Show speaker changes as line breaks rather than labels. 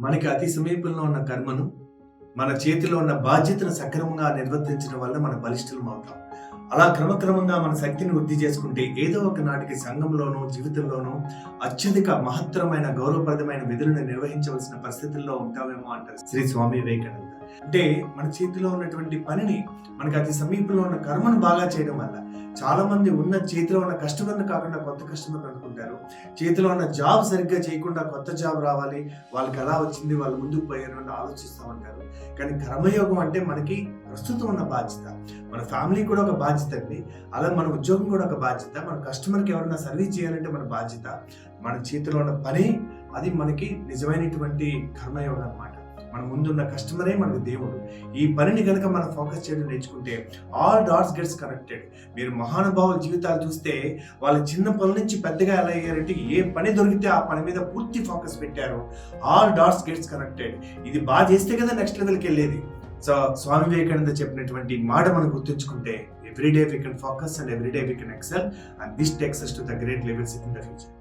మనకి అతి సమీపంలో ఉన్న కర్మను మన చేతిలో ఉన్న బాధ్యతను సక్రమంగా నిర్వర్తించడం వల్ల మన బలిష్టలం అవుతాం. అలా క్రమక్రమంగా మన శక్తిని వృద్ధి చేసుకుంటే ఏదో ఒక నాటికి సంఘంలోనూ జీవితంలోనూ అత్యధిక మహత్తరమైన గౌరవప్రదమైన విధులను నిర్వహించవలసిన పరిస్థితుల్లో ఉంటామేమో అంటారు శ్రీ స్వామి వివేకానంద. అంటే మన చేతిలో ఉన్నటువంటి పనిని మనకి అతి సమీపంలో ఉన్న కర్మను బాగా చేయడం వల్ల చాలా మంది ఉన్న చేతిలో ఉన్న కస్టమర్ని కాకుండా కొత్త కస్టమర్ అనుకుంటారు. చేతిలో ఉన్న జాబ్ సరిగ్గా చేయకుండా కొత్త జాబ్ రావాలి వాళ్ళకి ఎలా వచ్చింది వాళ్ళు ముందుకు పోయారు అని ఆలోచిస్తూ ఉంటారు. కానీ కర్మయోగం అంటే మనకి ప్రస్తుతం ఉన్న బాధ్యత. మన ఫ్యామిలీ కూడా ఒక బాధ్యత అండి. అలా మన ఉద్యోగం కూడా ఒక బాధ్యత. మన కస్టమర్కి ఎవరైనా సర్వీస్ చేయాలంటే మన బాధ్యత. మన చేతిలో ఉన్న పని అది మనకి నిజమైనటువంటి కర్మయోగం అనమాట మన ముందున్న కస్టమరే మనకు దేవుడు. ఈ పనిని కనుక మనం ఫోకస్ చేయడం నేర్చుకుంటే ఆల్ డాట్స్ గెట్స్ కనెక్టెడ్. మీరు మహానుభావుల జీవితాలు చూస్తే వాళ్ళ చిన్న పనుల నుంచి పెద్దగా ఎలా అయ్యారంటే ఏ పని దొరికితే ఆ పని మీద పూర్తి ఫోకస్ పెట్టారు. All dots gets connected. ఇది బాగా చేస్తే కదా నెక్స్ట్ లెవెల్కి వెళ్ళేది. సో స్వామి వివేకానంద చెప్పినటువంటి మాట మనం గుర్తుంచుకుంటే everyday we can focus and everyday we can excel and this takes us to the great levels in the future